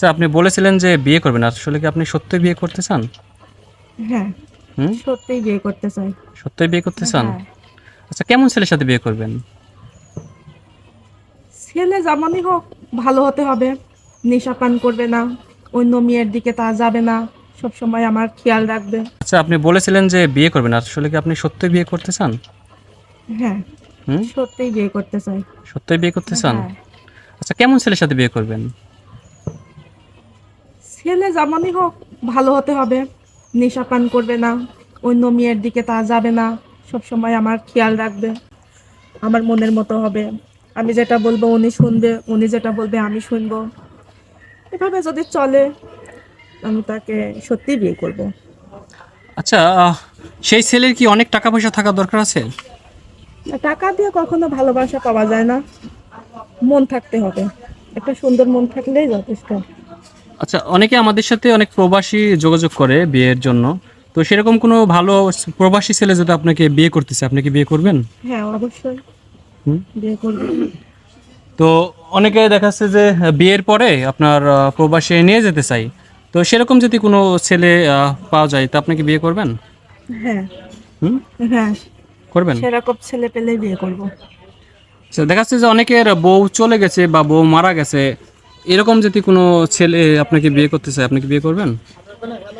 আচ্ছা আপনি বলেছিলেন যে বিয়ে করবেন। আসলে কি আপনি সত্যি বিয়ে করতে চান? হ্যাঁ হুম? সত্যিই বিয়ে করতে চাই। সত্যি বিয়ে করতে চান? হ্যাঁ। আচ্ছা কেমন ছেলের সাথে বিয়ে করবেন? ছেলে যেমনই হোক ভালো হতে হবে। নেশা পান করবে না অন্য মেয়ের দিকে তা যাবে না সব সময় আমার খেয়াল রাখবে। আচ্ছা আপনি বলেছিলেন যে বিয়ে করবেন। আসলে কি আপনি সত্যি বিয়ে করতে চান? হ্যাঁ হুম? সত্যিই বিয়ে করতে চাই। সত্যি বিয়ে করতে চান? হ্যাঁ। আচ্ছা কেমন ছেলের সাথে বিয়ে করবেন? ছেলে যেমনই হোক ভালো হতে হবে। নেশা পান করবে না অন্য মেয়ের দিকে তা যাবে না। সব সময় আমার খেয়াল রাখবে আমার মনের মতো হবে। আমি যেটা বলব উনি শুনবে উনি যেটা বলবে আমি শুনব। এভাবে যদি চলে আমি তাকে সত্যি বিয়ে করব। আচ্ছা সেই ছেলের কি অনেক টাকা পয়সা থাকা দরকার আছে? টাকা দিয়ে কখনো ভালোবাসা পাওয়া যায় না। মন থাকতে হবে। একটা সুন্দর মন থাকলেই যথেষ্ট। আচ্ছা অনেকে আমাদের সাথে অনেক প্রবাসী যোগাযোগ করে বিয়ের জন্য। তো সেরকম কোনো ভালো প্রবাসী ছেলে যদি আপনাকে বিয়ে করতেছে আপনি কি বিয়ে করবেন? হ্যাঁ অবশ্যই। বিয়ে করব। তো অনেকে দেখাচ্ছে যে বিয়ের পরে আপনার প্রবাসে নিয়ে যেতে চাই তো সেরকম যদি কোনো ছেলে পাওয়া যায় তা আপনি কি বিয়ে করবেন? হ্যাঁ। হ্যাঁ। করবেন? সেরকম ছেলে পেলেই বিয়ে করব। আচ্ছা দেখা যাচ্ছে যে অনেকের বউ চলে গেছে বা বউ মারা গেছে। এরকম যদি কোনো ছেলে আপনাকে বিয়ে করতে চায় আপনি কি বিয়ে করবেন?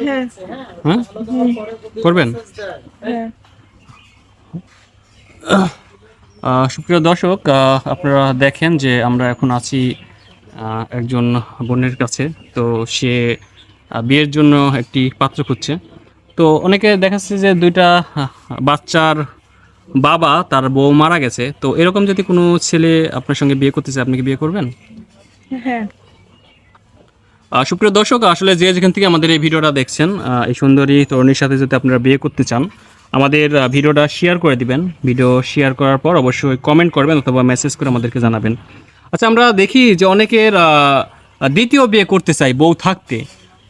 হ্যাঁ। হ্যাঁ? করবেন? হ্যাঁ। সুপ্রিয় দর্শক আপনারা দেখেন যে আমরা এখন আছি একজন বোনের কাছে। তো সে বিয়ের জন্য একটি পাত্র খুঁজছে। তো অনেকে দেখাচ্ছে যে দুইটা বাচ্চার বাবা তার বউ মারা গেছে। তো এরকম যদি কোনো ছেলে আপনার সঙ্গে বিয়ে করতে চায় আপনি কি বিয়ে করবেন? হ্যাঁ। সুপ্রিয় দর্শক আসলে যে যেখান থেকে আমাদের এই ভিডিওটা দেখছেন এই সুন্দরী তরুণীর সাথে যদি আপনারা বিয়ে করতে চান আমাদের ভিডিওটা শেয়ার করে দিবেন। ভিডিও শেয়ার করার পর অবশ্যই কমেন্ট করবেন অথবা মেসেজ করে আমাদেরকে জানাবেন। আচ্ছা আমরা দেখি যে অনেকের দ্বিতীয় বিয়ে করতে চাই বউ থাকতে।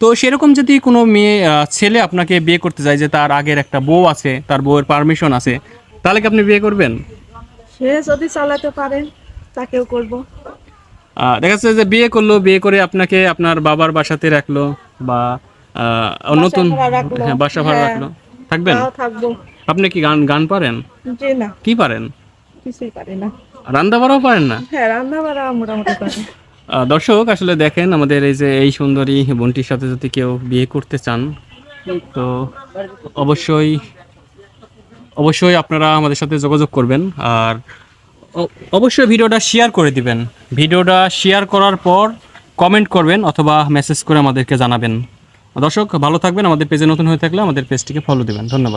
তো সেরকম যদি কোনো মেয়ে ছেলে আপনাকে বিয়ে করতে চায় যে তার আগের একটা বউ আছে তার বউয়ের পারমিশন আছে তাহলে কি আপনি বিয়ে করবেন? সে যদি চালাতে পারেন তাকেও করব। দেখা যাচ্ছে যে বিয়ে করল বিয়ে করে আপনাকে আপনার বাবার বাসাতে রাখল বা নতুন। হ্যাঁ বাসা ভাড়া হ্যাঁ। রাখল। থাকবেন? আপনি কি গান গান পারেন? কি পারেন? কিছুই পারি না। রান্না বাড়াও পারেন না? হ্যাঁ রান্না বাড়া মোটামুটি পারি। দর্শক আসলে দেখেন আমাদের এই যে এই সুন্দরী বোনটির সাথে যদি কেউ বিয়ে করতে চান তো অবশ্যই অবশ্যই আপনারা আমাদের সাথে যোগাযোগ করবেন। আর অবশ্যই ভিডিওটা শেয়ার করে দিবেন। ভিডিওটা শেয়ার করার পর কমেন্ট করবেন অথবা মেসেজ করে আমাদেরকে জানাবেন। দর্শক, ভালো থাকবেন। আমাদের পেজে নতুন হয়ে থাকলে আমাদের পেজটিকে ফলো দেবেন। ধন্যবাদ।